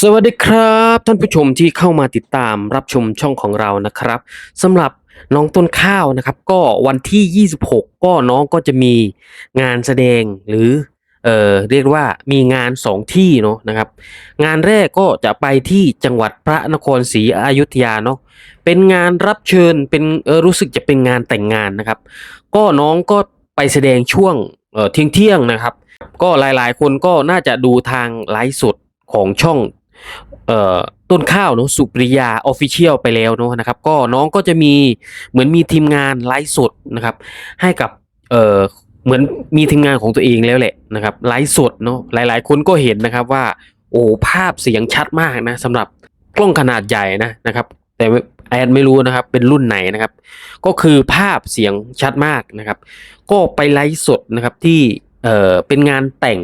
สวัสดีครับ ท่านผู้ชมที่เข้ามาติดตามรับชมช่องของเรานะครับสำหรับน้องต้นข้าวนะครับ ก็วันที่ 26 ก็น้องก็จะมีงานแสดงหรือเอ่อเรียกว่ามีงานสองที่เนาะนะครับ งานแรกก็จะไปที่จังหวัดพระนครศรีอยุธยาเนาะเป็นงานรับเชิญเป็นเออรู้สึกจะเป็นงานแต่งงานนะครับ ก็น้องก็ไปแสดงช่วงเอ่อเที่ยงเที่ยงนะครับ ก็หลายๆ คนก็น่าจะดูทางไลฟ์สด ของช่องเออต้นข้าวเนอะสุปริยาออฟฟิเชียลไปแล้วเนอะนะครับ ก็น้องก็จะมีเหมือนมีทีมงานไลฟ์สดนะครับ ให้กับเออเหมือนมีทีมงานของตัวเองแล้วแหละนะครับไลฟ์สดเนอะหลาย ๆ คนก็เห็นนะครับว่า โอ้ภาพเสียงชัดมากนะสำหรับกล้องขนาดใหญ่นะนะครับแต่แอดไม่รู้นะครับเป็นรุ่นไหนนะครับ ก็คือภาพเสียงชัดมากนะครับ ก็ไปไลฟ์สดนะครับที่เออเป็นงานแต่ง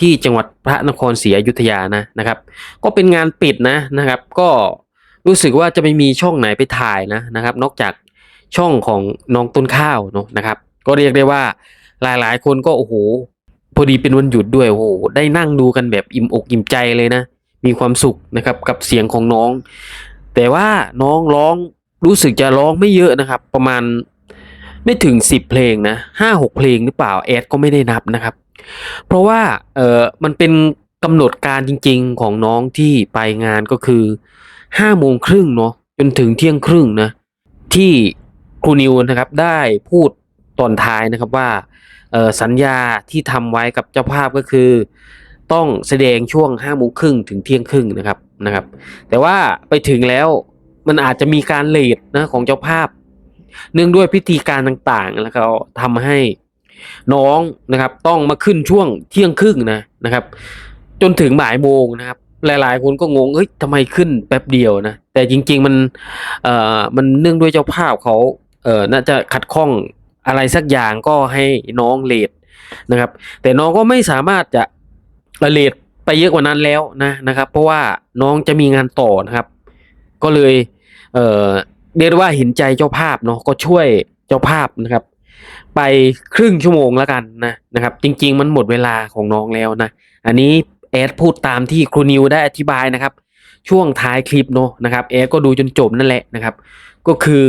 ที่จังหวัดพระนครศรีอยุธยานะนะครับ ก็เป็นงานปิดนะนะครับ ก็รู้สึกว่าจะไม่มีช่องไหนไปถ่ายนะนะครับ นอกจากช่องของน้องต้นข้าวเนอะนะครับ ก็เรียกได้ว่าหลายๆ คนก็โอ้โหพอดีเป็นวันหยุดด้วยโอ้โหได้นั่งดูกันแบบอิ่มอกอิ่มใจเลยนะ มีความสุขนะครับกับเสียงของน้อง แต่ว่าน้องร้องรู้สึกจะร้องไม่เยอะนะครับ ประมาณไม่ถึงสิบเพลงนะห้าหกเพลงหรือเปล่าแอดก็ไม่ได้นับนะครับ เพราะว่าเออมันเป็นกำหนดการจริง ๆ ของน้องที่ไปงานก็คือห้าโมงครึ่งเนาะจนถึงเที่ยงครึ่งนะที่ครูนิวนะครับได้พูดตอนท้ายนะครับว่าสัญญาที่ทำไว้กับเจ้าภาพก็คือ ต้องแสดงช่วงห้าโมงครึ่งถึงเที่ยงครึ่งนะครับนะครับ แต่ว่าไปถึงแล้วมันอาจจะมีการเลทนะของเจ้าภาพ เนื่องด้วยพิธีการต่างๆ แล้วก็ทำให้ น้องนะครับ ต้องมาขึ้นช่วงเที่ยงครึ่งนะนะครับ จนถึงบ่ายโมงนะครับ หลาย ๆ คนก็งงเฮ้ยทำไมขึ้นแป๊บเดียวนะแต่จริง ๆ มันเอ่อมันเนื่องด้วยเจ้าภาพเขาเอ่อน่าจะขัดข้องอะไรสักอย่างก็ให้น้องเลทนะครับ แต่น้องก็ไม่สามารถจะเลทไปเยอะกว่านั้นแล้วนะนะครับ เพราะว่าน้องจะมีงานต่อนะครับ ก็เลยเอ่อเรียกว่าเห็นใจเจ้าภาพเนาะก็ช่วยเจ้าภาพนะครับ ไปครึ่งชั่วโมงแล้วกันนะนะครับ จริง ๆ มันหมดเวลาของน้องแล้วนะ อันนี้แอดพูดตามที่ครูนิวได้อธิบายนะครับ ช่วงท้ายคลิปเนาะนะครับแอดก็ดูจนจบนั่นแหละนะครับ ก็คือ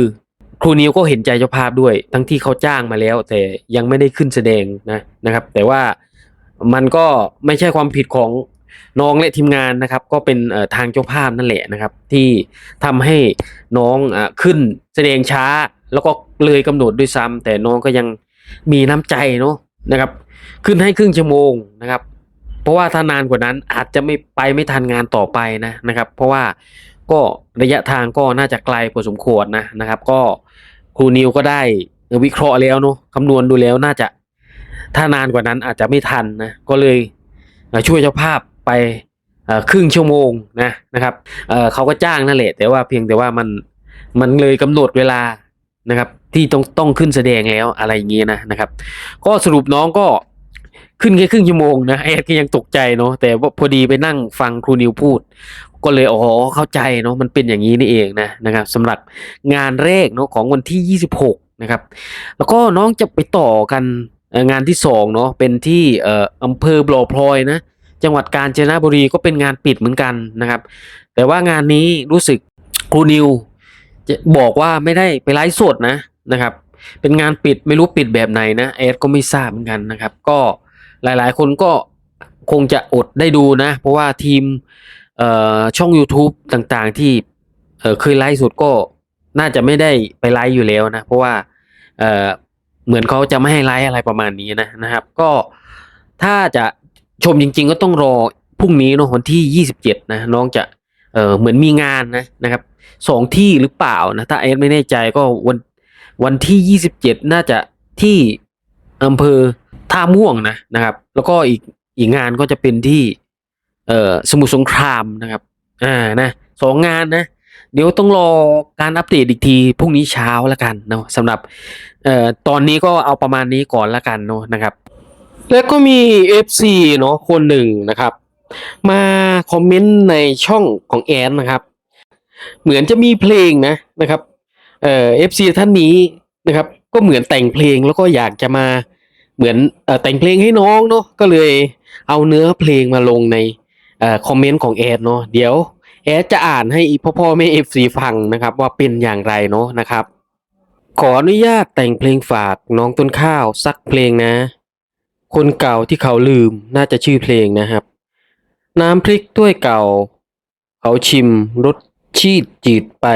ครูนิวก็เห็นใจเจ้าภาพด้วย ทั้งที่เขาจ้างมาแล้ว แต่ยังไม่ได้ขึ้นแสดงนะนะครับ แต่ว่ามันก็ไม่ใช่ความผิดของน้องและทีมงานนะครับ ก็เป็นทางเจ้าภาพนั่นแหละนะครับ ที่ทำให้น้องอขึ้นแสดงช้า แล้วก็เลยกำหนดด้วยซ้ำแต่น้องก็ยังมีน้ำใจเนาะนะครับ ขึ้นให้ครึ่งชั่วโมงนะครับ เพราะว่าถ้านานกว่านั้นอาจจะไม่ไปไม่ทันงานต่อไปนะนะครับ เพราะว่าก็ระยะทางก็น่าจะไกลพอสมควรนะนะครับ ก็ครูนิวก็ได้วิเคราะห์แล้วเนาะคำนวณดูแล้วน่าจะถ้านานกว่านั้นอาจจะไม่ทันนะก็เลยช่วยเจ้าภาพไปครึ่งชั่วโมงนะนะครับเอ่อเขาก็จ้างนั่นแหละแต่ว่าเพียงแต่ว่ามันมันเลยกำหนดเวลา นะครับ ที่ต้องต้องขึ้นแสดงแล้วอะไรอย่างเงี้ยนะนะครับ ก็สรุปน้องก็ขึ้นแค่ครึ่งชั่วโมงนะแอดก็ยังตกใจเนาะแต่ว่าพอดีไปนั่งฟังครูนิวพูด ก็เลยอ๋อเข้าใจเนาะมันเป็นอย่างนี้นี่เองนะนะครับสำหรับงานแรกเนาะของวันที่ 26 นะครับ แล้วก็น้องจะไปต่อกันงานที่สองเนาะเป็นที่เอ่ออำเภอบ่อพลอยนะจังหวัดกาญจนบุรีก็เป็นงานปิดเหมือนกันนะครับ แต่ว่างานนี้รู้สึกครูนิว บอกว่าไม่ได้ไปไลฟ์สดนะนะครับ เป็นงานปิดไม่รู้ปิดแบบไหนนะแอดก็ไม่ทราบเหมือนกันนะครับ ก็หลายๆ คนก็คงจะอดได้ดูนะ เพราะว่าทีมช่อง YouTube ต่างๆ ที่เเคยไลฟ์สดก็น่าจะไม่ได้ไปไลฟ์อยู่แล้วนะ เพราะว่าเเหมือนเขาจะไม่ให้ไลฟ์อะไรประมาณนี้นะนะครับ ก็ถ้าจะชมจริง ๆ ก็ต้องรอพรุ่งนี้เนอะวันที่ 27 นะ น้องจะเเหมือนมีงานนะนะครับ สองที่หรือเปล่านะ ถ้าเอสไม่แน่ใจก็วันวันที่ 27 น่าจะที่อำเภอท่าม่วงนะนะครับ แล้วก็อีกอีกงานก็จะเป็นที่เอ่อสมุทรสงครามนะครับอ่านะสองงานนะ เดี๋ยวต้องรอการอัปเดตอีกทีพรุ่งนี้เช้าแล้วกันเนาะสำหรับเอ่อตอนนี้ก็เอาประมาณนี้ก่อนละกันเนาะนะครับ แล้วก็มี FC เนาะคนหนึ่งนะครับ มาคอมเมนต์ในช่องของแอนนะครับ เหมือนจะมีเพลงนะนะครับเอ่อ FC ท่านนี้นะครับ ก็เหมือนแต่งเพลงแล้วก็อยากจะมาเหมือนอแต่งเพลงให้น้องเนาะก็เลยเอาเนื้อเพลงมาลงในอคอมเมนต์ของแอดเนาะเดี๋ยวแอดจะอ่านให้พ่อพ่อแม่เอฟซีฟังนะครับ ว่าเป็นอย่างไรเนาะนะครับ ขออนุญาตแต่งเพลงฝากน้องต้นข้าวสักเพลงนะ คนเก่าที่เขาลืมน่าจะชื่อเพลงนะครับ น้ำพริกถ้วยเก่า เขาชิมรส ชีดจืดไป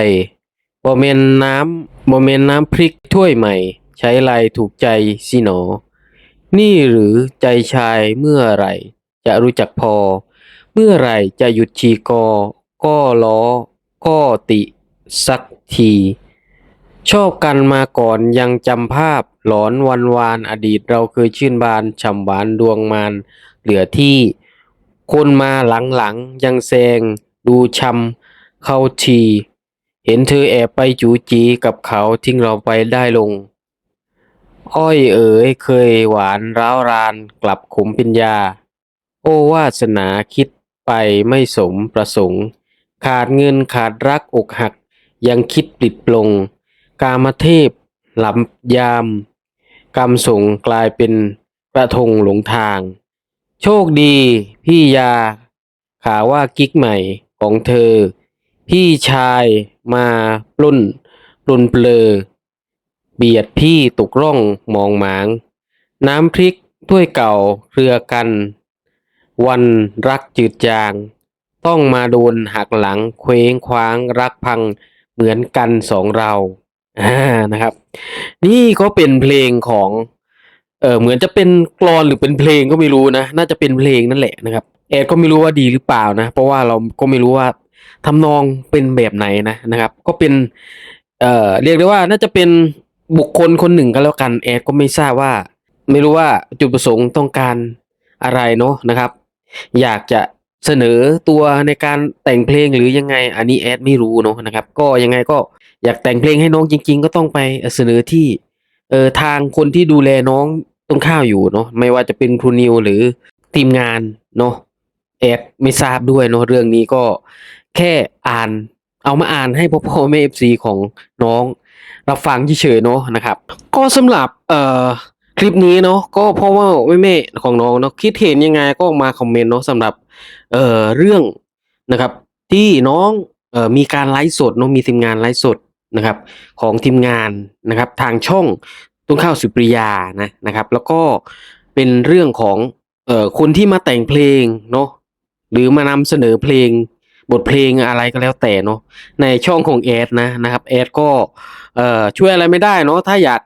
บ่เมนน้ำบ่เมนน้ำพริกถ้วยใหม่ ใช้ไรถูกใจสิหนอ นี่หรือใจชายเมื่อไหร่ จะรู้จักพอ เมื่อไหร่จะหยุดชีกอ ก็ล้อ ก็ติสักที ชอบกันมาก่อนยังจำภาพหลอนวันวานอดีตเราเคยชื่นบานฉ่ำหวานดวงมานเหลือที่ คนมาหลังๆยังแซงดูช้ำ เข้าที เห็นเธอแอบไปจูจีกับเขาทิ้งเราไปได้ลง อ้อยเอ๋ยเคยหวานร้าวรานกลับขมป็นยาโอ้วาสนาคิดไปไม่สมประสงค์ ขาดเงินขาดรักอกหัก ยังคิดปลิดปลง กามเทพหลับยาม กรรมส่งกลายเป็นกระทงหลงทาง โชคดี พี่ยาข่าวว่ากิ๊กใหม่ของเธอ พี่ชายมาปล้นปลุนเปลือ เบียดพี่ตกร่องมองหมาง น้ำพริกถ้วยเก่าเครือกัน วันรักจืดจาง ต้องมาโดนหักหลังเคว้งคว้างรักพังเหมือนกันสองเราอ่านะครับ นี่ก็เป็นเพลงของเออเหมือนจะเป็นกลอนหรือเป็นเพลงก็ไม่รู้นะ น่าจะเป็นเพลงนั่นแหละนะครับแอดก็ไม่รู้ว่าดีหรือเปล่านะ เพราะว่าเราก็ไม่รู้ว่า ทำนองเป็นแบบไหนนะนะครับ ก็เป็นเอ่อเรียกได้ว่าน่าจะเป็นบุคคลคนหนึ่งก็แล้วกันแอดก็ไม่ทราบว่า ไม่รู้ว่าจุดประสงค์ต้องการอะไรเนาะนะครับ อยากจะเสนอตัวในการแต่งเพลงหรือยังไงอันนี้แอดไม่รู้เนาะนะครับ ก็ยังไงก็อยากแต่งเพลงให้น้องจริง ๆ ก็ต้องไปเสนอที่เออทางคนที่ดูแลน้องต้นข้าวอยู่เนาะไม่ว่าจะเป็นครูนิวหรือทีมงานเนาะแอดไม่ทราบด้วยเนาะเรื่องนี้ก็ แค่อ่าน เอามาอ่านให้พ่อพ่อแม่เอฟซีของน้อง รับฟังเฉยๆเนาะนะครับ ก็สำหรับเอ่อคลิปนี้เนาะก็เพราะว่าแม่แม่ของน้องเนาะคิดเห็นยังไงก็มาคอมเมนต์เนาะสำหรับเอ่อเรื่องนะครับ ที่น้องเอ่อมีการไลฟ์สดเนาะมีทีมงานไลฟ์สดนะครับ ของทีมงานนะครับ ทางช่องต้นข้าวสุปริยานะนะครับ แล้วก็เป็นเรื่องของเอ่อคนที่มาแต่งเพลงเนาะหรือมานำเสนอเพลง บทเพลงอะไรก็แล้วแต่เนาะในช่องของแอดนะนะครับแอดก็เอ่อช่วยอะไรไม่ได้เนาะถ้าอยาก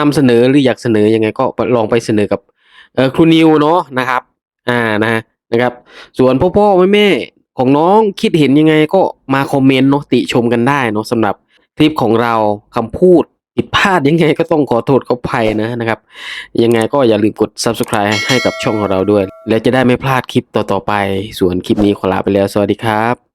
นำเสนอหรืออยากเสนอยังไงก็ลองไปเสนอกับเอ่อครูนิวเนาะนะครับอ่านะนะครับ ส่วนพ่อพ่อแม่แม่ของน้องคิดเห็นยังไงก็มาคอมเมนต์เนาะติชมกันได้เนาะสำหรับคลิปของเราคำพูด ผิดพลาดยังไงก็ต้องขอโทษเขาภัยนะนะครับ ยังไงก็อย่าลืมกด subscribe ให้กับช่องของเราด้วย และจะได้ไม่พลาดคลิปต่อๆไป ส่วนคลิปนี้ขอลาไปแล้ว สวัสดีครับ